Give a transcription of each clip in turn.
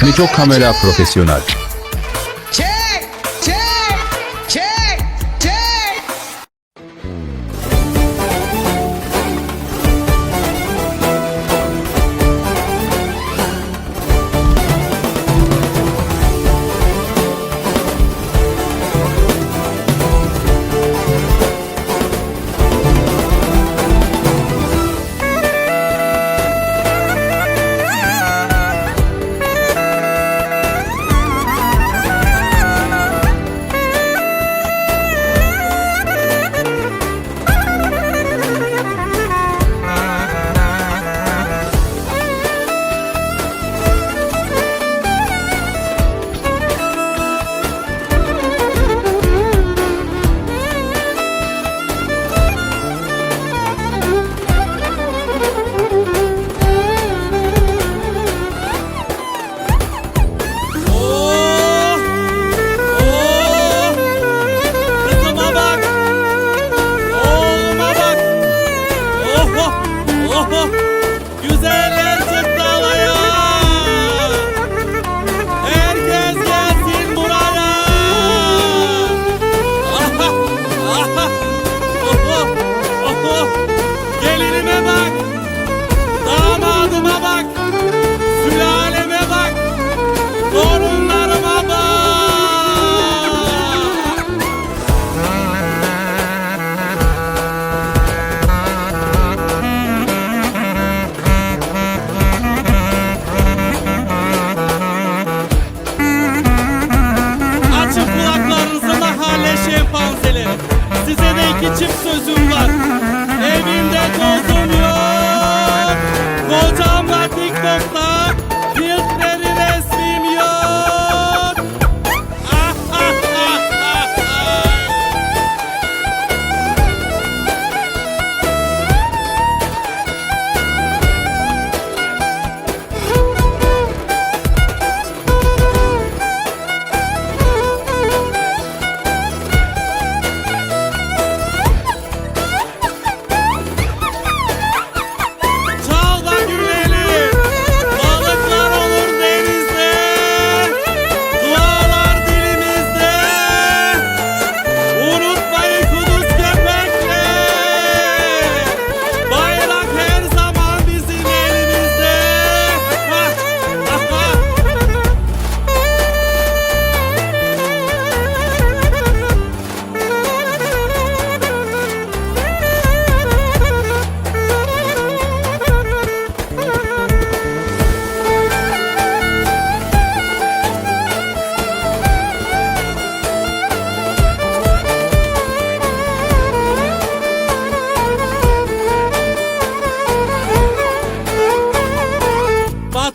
Birçok kamera profesyonel.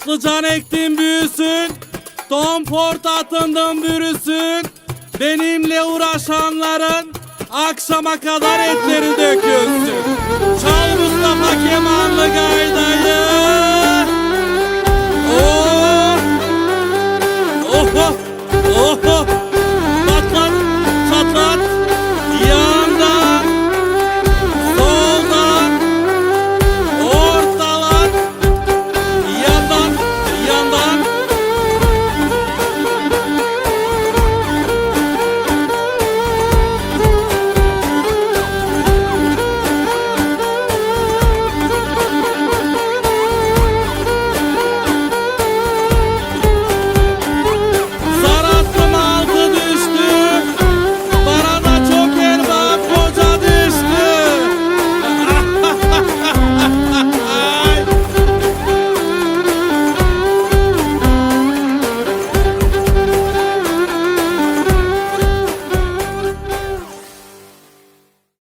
Patlıcan ektim büyüsün, don port atındım bürüsün. Benimle uğraşanların akşama kadar etleri dökülsün. Çalmış